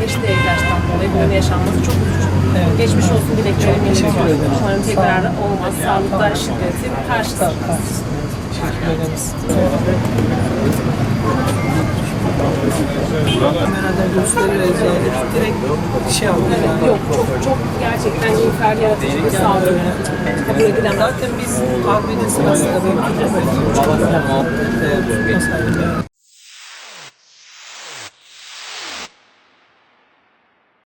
ve eş değerlerden dolayı bunun yaşanması çok üzücü. Evet. Geçmiş olsun dileklerimi iletiyorum. Umarım tekrar olmaz. Sağlıkta şiddetin karşısındayız. Teşekkür ederiz. Kamerada gösteririz yani direkt şey yapalım. yani. Yok çok çok gerçekten ülker yaratıcı bir saldırı. Kabul edilemez. Zaten biz tahminin sırasında böyle bir